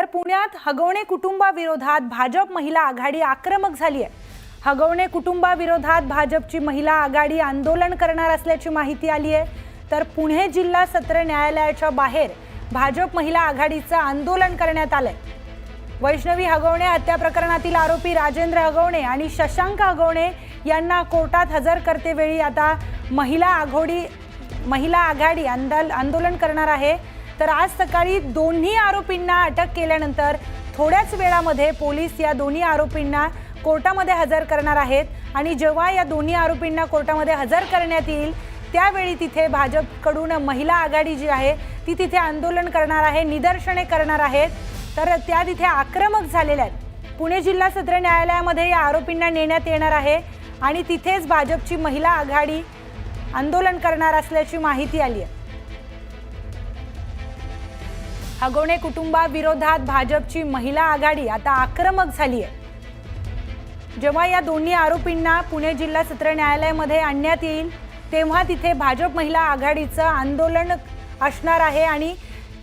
तर पुण्यात हगवणे कुटुंबाविरोधात भाजप महिला आघाडी आक्रमक झाली आहे हगवणे कुटुंबाविरोधात भाजपची महिला आघाडी आंदोलन करणार असल्याची माहिती आली आहे तर पुणे जिल्हा सत्र न्यायालयाच्या बाहेर भाजप महिला आघाडीचं आंदोलन करण्यात आलंय. वैष्णवी हगवणे हत्या प्रकरणातील आरोपी राजेंद्र हगवणे आणि शशांक हगवणे यांना कोर्टात हजर करतेवेळी आता महिला आघोडी महिला आघाडी आंदोल आंदोलन करणार आहे. तर आज सकाळी दोन्ही आरोपींना अटक केल्यानंतर थोड्याच वेळामध्ये पोलीस या दोन्ही आरोपींना कोर्टामध्ये हजर करणार आहेत. आणि जेव्हा या दोन्ही आरोपींना कोर्टामध्ये हजर करण्यात येईल त्यावेळी तिथे भाजपकडून महिला आघाडी जी आहे ती तिथे आंदोलन करणार आहे निदर्शने करणार आहेत. तर त्या तिथे आक्रमक झालेल्या आहेत. पुणे जिल्हा सत्र न्यायालयामध्ये या आरोपींना नेण्यात येणार आहे आणि तिथेच भाजपची महिला आघाडी आंदोलन करणार असल्याची माहिती आली आहे. हगवणे कुटुंबाविरोधात भाजपची महिला आघाडी आता आक्रमक झाली आहे जेव्हा या दोन्ही आरोपींना पुणे जिल्हा सत्र न्यायालयामध्ये आणण्यात येईल तेव्हा तिथे भाजप महिला आघाडीचं आंदोलन असणार आहे आणि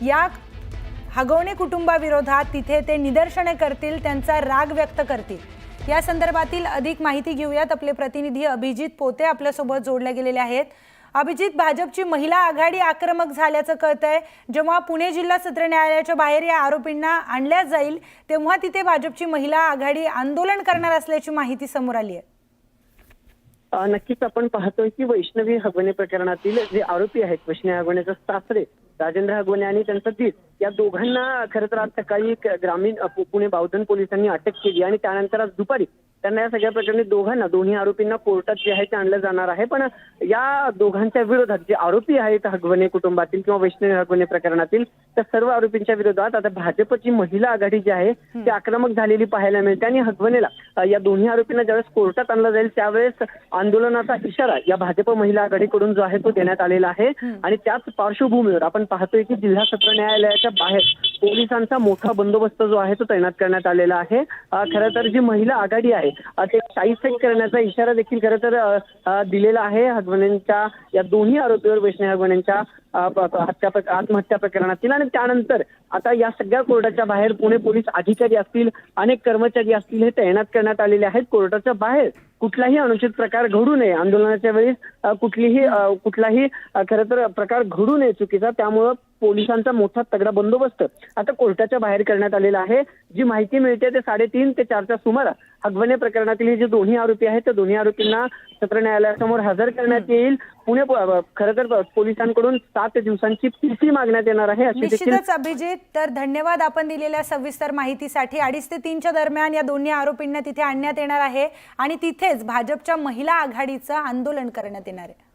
या हगवणे कुटुंबाविरोधात तिथे ते निदर्शने करतील त्यांचा राग व्यक्त करतील. या संदर्भातील अधिक माहिती घेऊयात. आपले प्रतिनिधी अभिजित पोते आपल्यासोबत जोडले गेलेले आहेत. अभिजित भाजपची महिला आघाडी आक्रमक झाल्याचं कळतंय. जेव्हा पुणे जिल्हा सत्र न्यायालयाच्या बाहेर या आरोपींना आणल्या जाईल तेव्हा तिथे भाजपची महिला आघाडी आंदोलन करणार असल्याची माहिती समोर आली आहे. नक्कीच आपण पाहतोय की वैष्णवी हगवणे प्रकरणातील जे आरोपी आहेत वैष्णवी हगवण्याचा सासरे राजेंद्र हगवणे आणि त्यांचा दीद या दोघांना खरं तर आज सकाळी ग्रामीण पुणे बावधन पोलिसांनी अटक केली आणि त्यानंतर आज दुपारी त्यांना या सगळ्या प्रकरणी दोघांना दोन्ही आरोपींना कोर्टात जे आहे ते आणलं जाणार आहे. पण या दोघांच्या विरोधात जे आरोपी आहेत हगवणे कुटुंबातील किंवा वैष्णवी हगवणे प्रकरणातील त्या सर्व आरोपींच्या विरोधात आता भाजपची महिला आघाडी जी आहे ती आक्रमक झालेली पाहायला मिळते. आणि हगवणेला या दोन्ही आरोपींना ज्यावेळेस कोर्टात आणलं जाईल त्यावेळेस आंदोलनाचा इशारा या भाजप महिला आघाडीकडून जो आहे तो देण्यात आलेला आहे. आणि त्याच पार्श्वभूमीवर आपण पाहतोय की जिल्हा सत्र न्यायालयाच्या बाहेर पोलिसांचा मोठा बंदोबस्त जो आहे तो तैनात करण्यात आलेला आहे. खरं तर जी महिला आघाडी आहे ते साईसेक करण्याचा इशारा देखील खरं तर दिलेला आहे. हगवणेंच्या या दोन्ही आरोपीवर वैष्णव हगवणेंच्या हत्या आत्महत्या प्रकरणातील आणि त्यानंतर आता या सगळ्या कोर्टाच्या बाहेर पुणे पोलीस अधिकारी असतील अनेक कर्मचारी असतील हे तैनात करण्यात आलेले आहेत कोर्टाच्या बाहेर. कुठलाही अनुचित प्रकार घडू नये. आंदोलनाच्या वेळेस कुठलीही कुठलाही खरं तर प्रकार घडू नये चुकीचा त्यामुळं पोलिसांचा मोठा तगडा बंदोबस्त आता कोर्टाच्या बाहेर करण्यात आलेला आहे. जी माहिती मिळते ते साडेतीन ते चारच्या सुमारास हगवणे प्रकरणातील जे दोन्ही आरोपी आहेत त्या दोन्ही आरोपींना सत्र न्यायालयासमोर हजर करण्यात येईल. पुणे खरं तर पोलिसांकडून सात दिवसांची पीसी मागण्यात येणार आहे अशी निश्चितच अभिजित तर धन्यवाद आपण दिलेल्या सविस्तर माहितीसाठी. अडीच ते तीनच्या दरम्यान या दोन्ही आरोपींना तिथे आणण्यात येणार आहे आणि तिथेच भाजपच्या महिला आघाडीचं आंदोलन करण्यात येणार आहे.